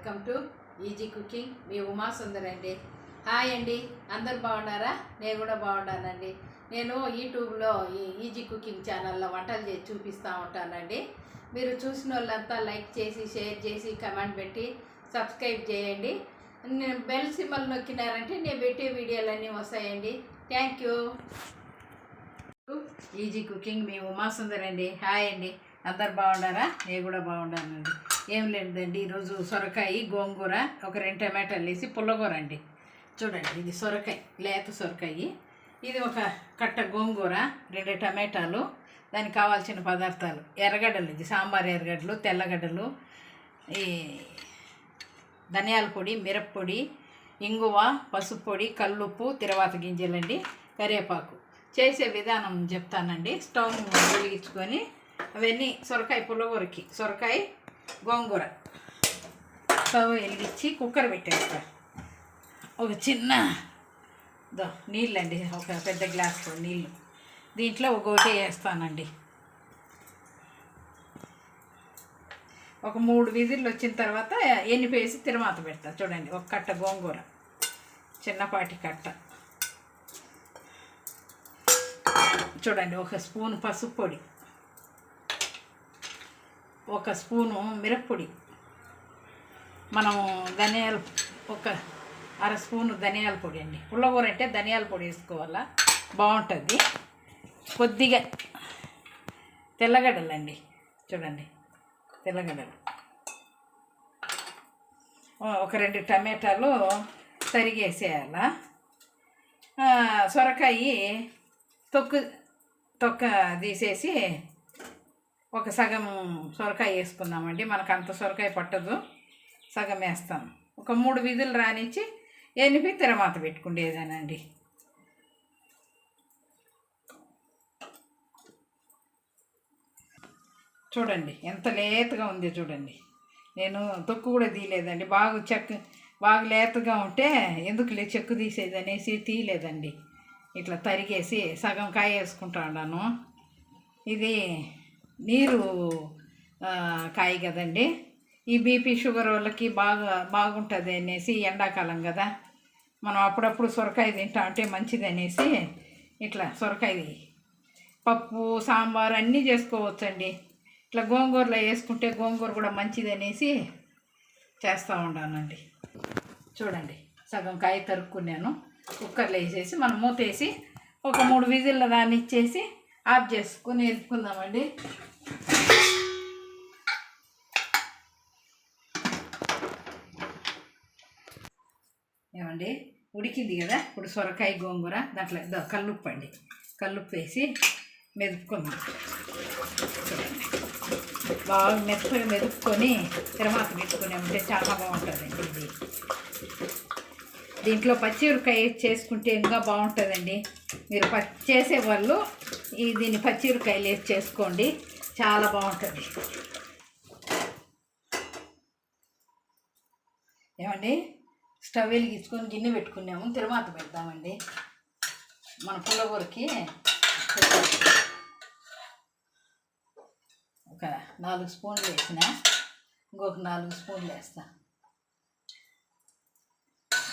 Welcome to easy cooking. మీ ఉమా సుందర్ అండి hi అండి. అందరు బాగున్నారా? నేను కూడా బాగున్నానండి. నేను యూట్యూబ్లో ఈ ఈజీ కుకింగ్ ఛానల్లో వంటలు చేసి చూపిస్తూ ఉంటానండి. మీరు చూసిన వాళ్ళంతా లైక్ చేసి షేర్ చేసి కమెంట్ పెట్టి సబ్స్క్రైబ్ చేయండి. నేను బెల్ సింబల్ నొక్కినారంటే నేను పెట్టే వీడియోలన్నీ వస్తాయండి. Thank you. ఈజీ కుకింగ్ మీ ఉమా సుందర్ అండి హాయ్ అండి. అందరు బాగున్నారా? నేను కూడా బాగున్నానండి. ఏం లేదండి ఈరోజు సొరకాయ గోంగూర ఒక రెండు టమాటాలు వేసి పుల్లగూర అండి. చూడండి ఇది సొరకాయ లేత సొరకాయ. ఇది ఒక కట్ట గోంగూర రెండు టమాటాలు దానికి కావాల్సిన పదార్థాలు ఎర్రగడ్డలు ఇది సాంబార్ ఎర్రగడ్డలు తెల్లగడ్డలు ఈ ధనియాల పొడి మిరప్పొడి ఇంగువ పసుపు పొడి కల్లుప్పు తిరవాత గింజలండి కరివేపాకు. చేసే విధానం చెప్తానండి. స్టవ్ వెలిగించుకొని అవన్నీ సొరకాయ పులగూరకి సొరకాయ గోంగూర. స్టవ్ వెలిగించి కుక్కర్ పెట్టేస్తారు ఒక చిన్న దో నీళ్ళండి. ఒక పెద్ద గ్లాస్లో నీళ్ళు. దీంట్లో ఒక ఒకటి వేస్తానండి. ఒక మూడు విజిల్లు వచ్చిన తర్వాత ఎన్నిపేసి తిరుమాత పెడతా. చూడండి ఒక కట్ట గోంగూర. చిన్నపాటి కట్ట. చూడండి ఒక స్పూన్ పసుపు పొడి. ఒక స్పూను మిరప్పొడి. మనము ధనియాల ఒక అర స్పూను ధనియాల పొడి అండి. పుల్లగూర అంటే ధనియాల పొడి వేసుకోవాలా? బాగుంటుంది కొద్దిగా తెల్లగడ్డలు అండి చూడండి తెల్లగడ్డలు. ఒక రెండు టమాటాలు తరిగేసేయాల? సొరకాయ తొక్కు తొక్క తీసేసి ఒక సగం సొరకాయ వేసుకుందామండి. మనకు అంత సొరకాయ పట్టదు. సగం వేస్తాం. ఒక మూడు విధులు రానిచ్చి ఎనిపి తిరమాత పెట్టుకుండేదానండి. చూడండి ఎంత లేతగా ఉంది చూడండి. నేను తొక్కు కూడా తీయలేదండి. బాగా చెక్క బాగా లేతగా ఉంటే ఎందుకులే చెక్కు తీసేది అనేసి తీయలేదండి. ఇట్లా తరిగేసి సగం కాయ వేసుకుంటా ఉన్నాను. ఇది నీరు కాయ కదండి. ఈ బీపీ షుగర్ వాళ్ళకి బాగా బాగుంటుంది అనేసి ఎండాకాలం కదా. మనం అప్పుడప్పుడు సొరకాయ తింటా అంటే మంచిది అనేసి ఇట్లా సొరకాయ పప్పు సాంబార్ అన్నీ చేసుకోవచ్చండి. ఇట్లా గోంగూరలో వేసుకుంటే గోంగూర కూడా మంచిది అనేసి చేస్తూ ఉన్నానండి చూడండి సగం కాయ తరుక్కున్నాను. కుక్కర్లో వేసేసి మనం మూతేసి ఒక మూడు విజిల్ల దాన్ని ఇచ్చేసి ఆఫ్ చేసుకుని ఎత్తుకుందామండి. ఏమండి? ఉడికింది కదా? ఇప్పుడు సొరకాయ గోంగూర దాంట్లో ఇదో కల్లుప్పు అండి. కల్లుప్పు వేసి మెదుపుకుందాం. బాగా మెత్తగా మెదుపుకొని తిరమాత పెట్టుకుని ఉంటే చాలా బాగుంటుందండి ఇది. దీంట్లో పచ్చిమిరకాయ చేసుకుంటే ఇంకా బాగుంటుందండి. మీరు పచ్చి చేసేవాళ్ళు ఈ దీన్ని పచ్చిమిరకాయలు వేసి చేసుకోండి. చాలా బాగుంటుంది. ఏమండి? స్టవ్ వెలిగించుకొని గిన్నె పెట్టుకున్నాము. తిరుమాత పెడతామండి మన పుల్లగూరకి ఒక నాలుగు స్పూన్లు వేసిన ఇంకొక నాలుగు స్పూన్లు వేస్తా.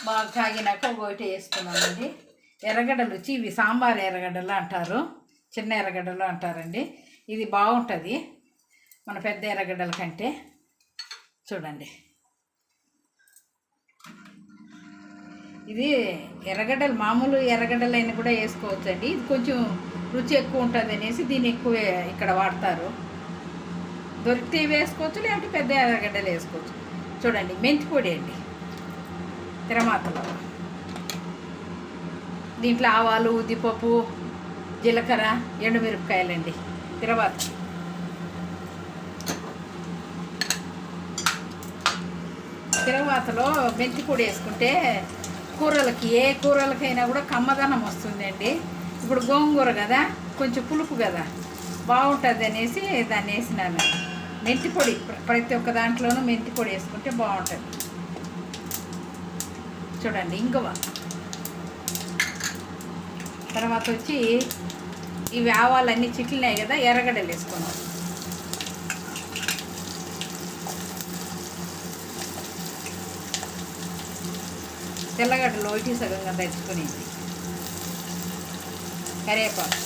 బాగా కాగినాక ఒకటి వేసుకున్నామండి. ఎర్రగడ్డలు వచ్చి ఇవి సాంబార్ ఎర్రగడ్డలు అంటారు. చిన్న ఎర్రగడ్డలు అంటారండి. ఇది బాగుంటుంది. మన పెద్ద ఎర్రగడ్డల కంటే. చూడండి. ఇది ఎర్రగడ్డలు మామూలు ఎర్రగడ్డలైన కూడా వేసుకోవచ్చు అండి ఇది కొంచెం రుచి ఎక్కువ ఉంటుంది అనేసి దీన్ని ఎక్కువ ఇక్కడ వాడతారు. దొరికితే వేసుకోవచ్చు లేదంటే పెద్ద ఎర్రగడ్డలు వేసుకోవచ్చు. చూడండి మెంతి పొడి అండి. తిరమాతలో. దీంట్లో ఆవాలు ఉద్దిపప్పు జీలకర్ర ఎండుమిరపకాయలండి. తర్వాత తిరవాతలో మెంతి పొడి వేసుకుంటే కూరలకి ఏ కూరలకైనా కూడా కమ్మదనం వస్తుందండి. ఇప్పుడు గోంగూర కదా కొంచెం పులుపు కదా బాగుంటుంది అనేసి దాన్ని వేసినాను. మెంతి పొడి ప్రతి ఒక్క దాంట్లోనూ మెంతి పొడి వేసుకుంటే బాగుంటుంది. చూడండి ఇంగువ. తర్వాత వచ్చి ఇవి ఆవాలన్నీ చిట్లినాయి కదా ఎర్రగడ్డలు వేసుకున్నాం తెల్లగడ్డలు ఒకటి సగంగా దంచుకునేది కరివేపాకు.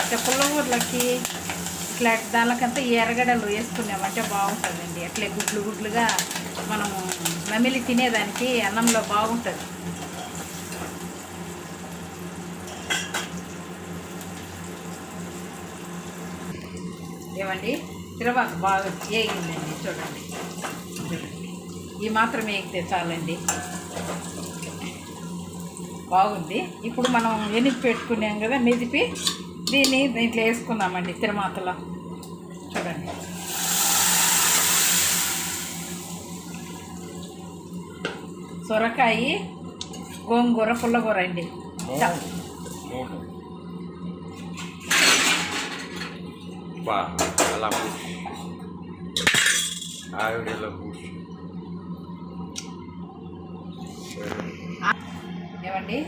అంటే పుల్లగూరలకి ఇట్లా దానికంతా ఎర్రగడలు వేసుకున్నామంటే బాగుంటుందండి. అట్లే గుడ్లు గుడ్లుగా మనము నమిలి తినేదానికి అన్నంలో బాగుంటుంది. ఏమండి? తిరవాత బాగా వేగిందండి చూడండి. ఈ మాత్రం వేగితే చాలండి. బాగుంది. ఇప్పుడు మనం ఎనిపి పెట్టుకున్నాం కదా మెదిపి. దీన్ని దీంట్లో వేసుకుందామండి తిరుమాతలో. చూడండి. సొరకాయ గోంగూర పుల్లగూర అండి. ఏమండి?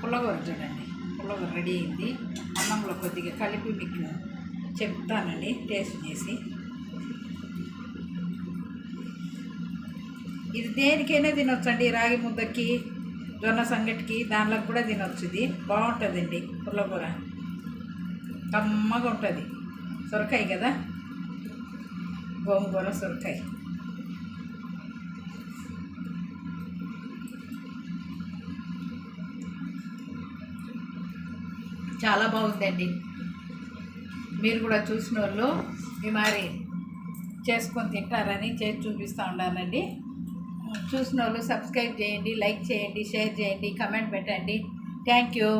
పుల్లగూర చూడండి. పుల్లగూర రెడీ అయింది. అన్నంలో కొద్దిగా కలిపి మీకు చెప్తానండి. టేస్ట్ చేసి. ఇది దేనికైనా తినొచ్చండి. రాగి ముద్దకి జొన్న సంగటికి దానిలో కూడా తినొచ్చు ఇది. బాగుంటుందండి పుల్లకూర కమ్మగా ఉంటుంది. సొరకాయ కదా? గోంగూర సొరకాయ. చాలా బాగుందండి. మీరు కూడా చూసిన వాళ్ళు ఈ మరి చేసుకొని తింటారని చేసి చూపిస్తూ ఉన్నానండి చూసిన వాళ్ళు సబ్స్క్రైబ్ చేయండి లైక్ చేయండి షేర్ చేయండి కమెంట్ పెట్టండి. Thank you.